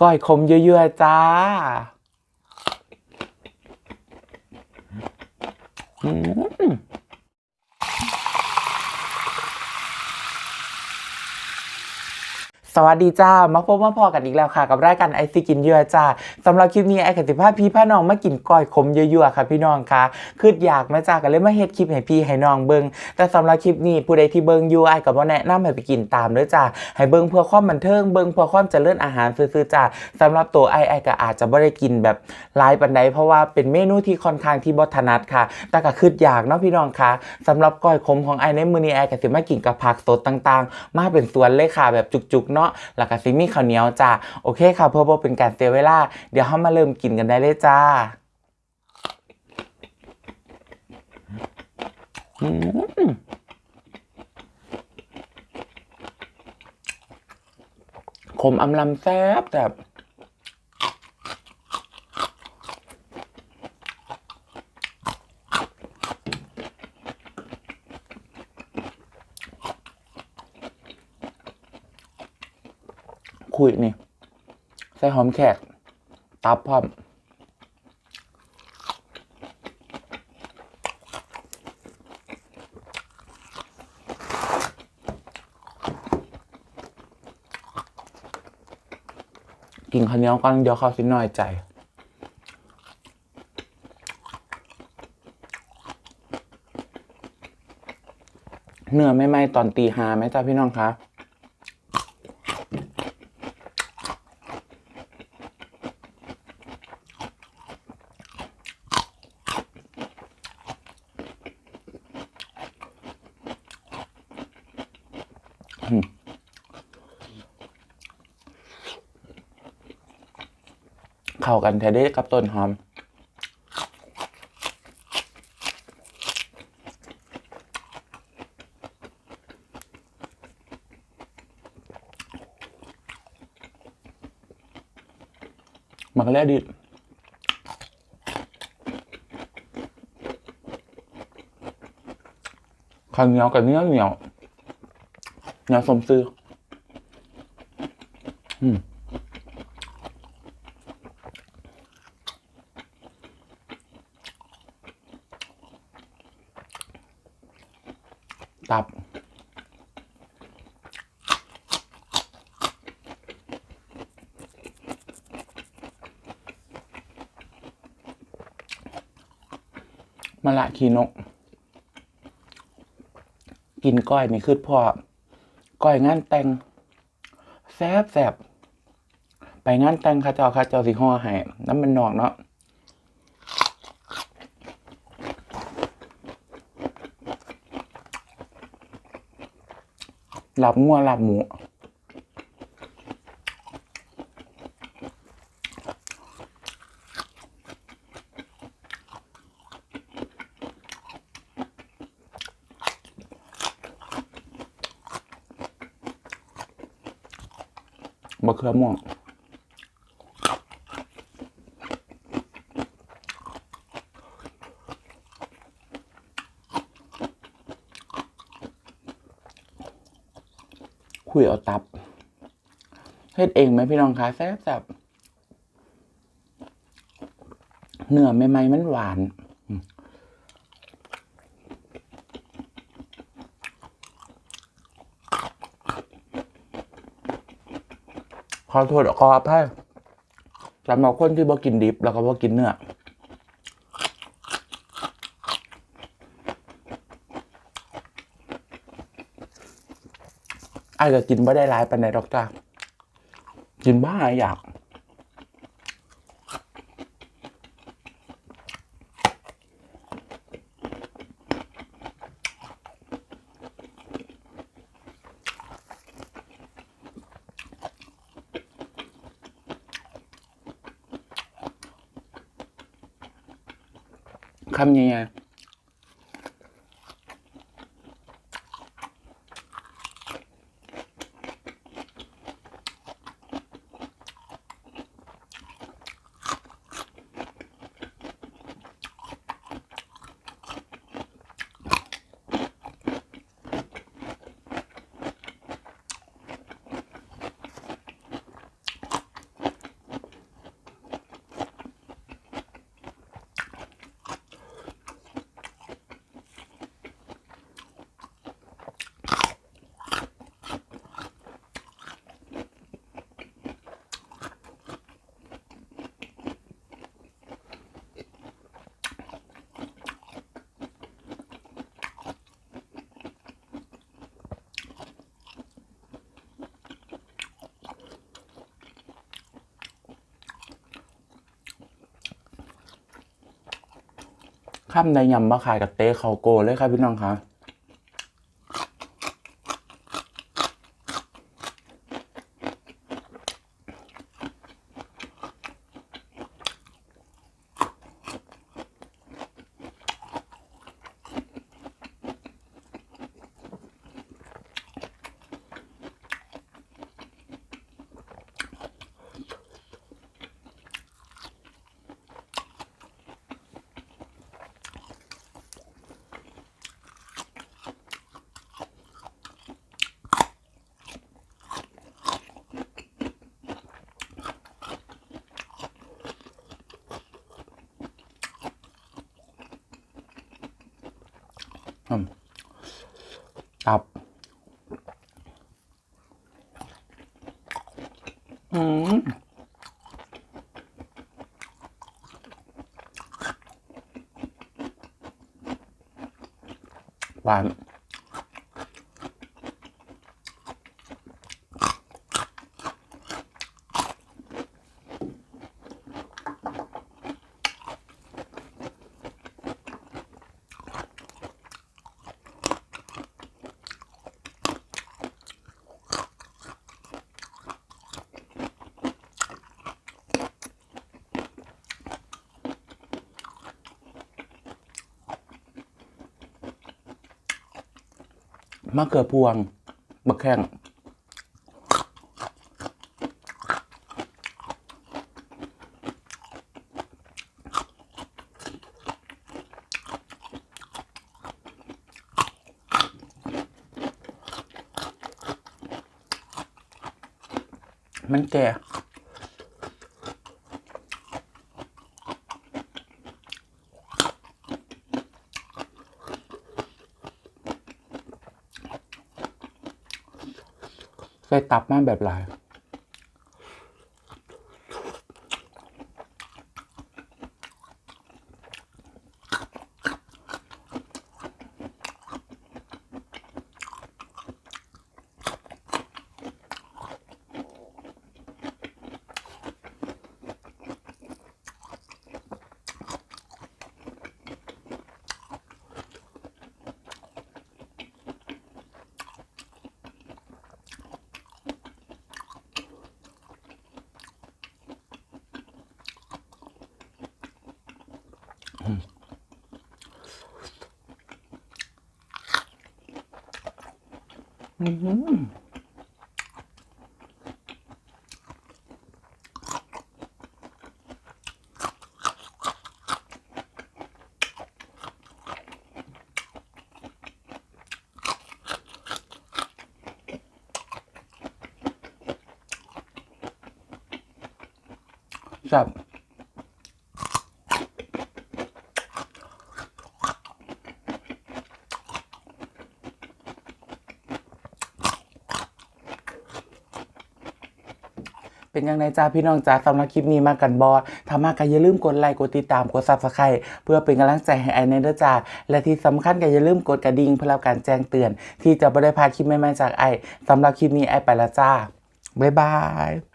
ก้อยขมเยอะๆจ้าอืม สวัสดีจ้า มาพบมาพอกันอีกแล้วค่ะ กับรายการไอซีกินเยอะจ้าสำหรับคลิปนี้ไอกับสิพาพี่พ่อน้องมากินก้อยขมเยอะๆค่ะพี่น้องค่ะคืออยากมาจ้ากันเลยมาเฮ็ดคลิปให้พี่ให้น้องเบิงแต่สำหรับคลิปนี้ผู้ใดที่เบิ้งอยู่ไอกับว่าแนะนำให้ไปกินตามเด้อจ้าให้เบิ้งเพื่อความบันเทิงเบิ้งเพื่อความเจริญอาหารซื่อๆจ้าสำหรับตัวไอไอก็อาจจะไม่ได้กินแบบหลายปันใดเพราะว่าเป็นเมนูที่ค่อนข้างที่บ่ถนัดค่ะ แต่ก็คืออยากเนาะพี่น้องค่ะสำหรับก้อยขมของไอในมือนี้ไอก็สิมากินกับผักสดต่าง ๆ มาเป็นสวนเลยค่ะแบบจุกๆเนาะแล้วก็สิมีข้าวเหนียวจ้าโอเคค่ะ เพื่อบ่เป็นการเสียเวลา เดี๋ยวเฮามาเริ่มกินกันได้เลยจ้าอืมขมอำลำแซ่บแบบ คุยนี่ ใส่หอมแขก ตับพร้อมกินข้าวเหนียวก่อนเดี๋ยวเขาสิน้อยใจเนื้อไม่ไหมตอนตีหาไหมจ้าพี่น้องคะ เข้ากันแท้เด้กับต้นหอม มักแล่ดิข้าวเหนียวกับเนื้อเหนียวเหนียวสมซื้อ ตับ มะละขีนก กินก้อยนี่คือพ่อก้อยงานแต่งแซบแซบไปงานแต่งข้าเจ้าข้าเจ้าสิห่อให้น้ำมันนอกเนาะ หลับงัวหลับหมูมะเขือม่วง คุยเอาตับเฮ็ดเองไหมพี่น้องคะแซ่บแซ่บเนื้อไม่ไหมมันหวานขอโทษขออภัยสำหรับคนที่บ่กินดิบแล้วก็บ่กินเนื้อ ไอ้ก็กินไม่ได้หลายปานใดดอกจ้ากินบ้าอยากคำยังไง ข้ามในยำมะขายกับเต้เขาโกเลยครับพี่น้องครับ ตับ อืมหวาน มะเขือพวงมะแข้งมันแก่ เคยตับมาแบบไราย อืมจับ เป็นยังไงจ้าพี่น้องจ้าสำหรับคลิปนี้มากันบอถ้ามากันอย่าลืมกดไลค์กดติดตามกดซับสไครต์เพื่อเป็นกำลังใจให้ไอเนเดอร์จ้าและที่สำคัญก็อย่าลืมกดกระดิ่งเพื่อรับการแจ้งเตือน ที่จะไม่ได้พลาดคลิปใหม่ๆจากไอสำหรับคลิปนี้ไอไปละจ้าบ๊ายบาย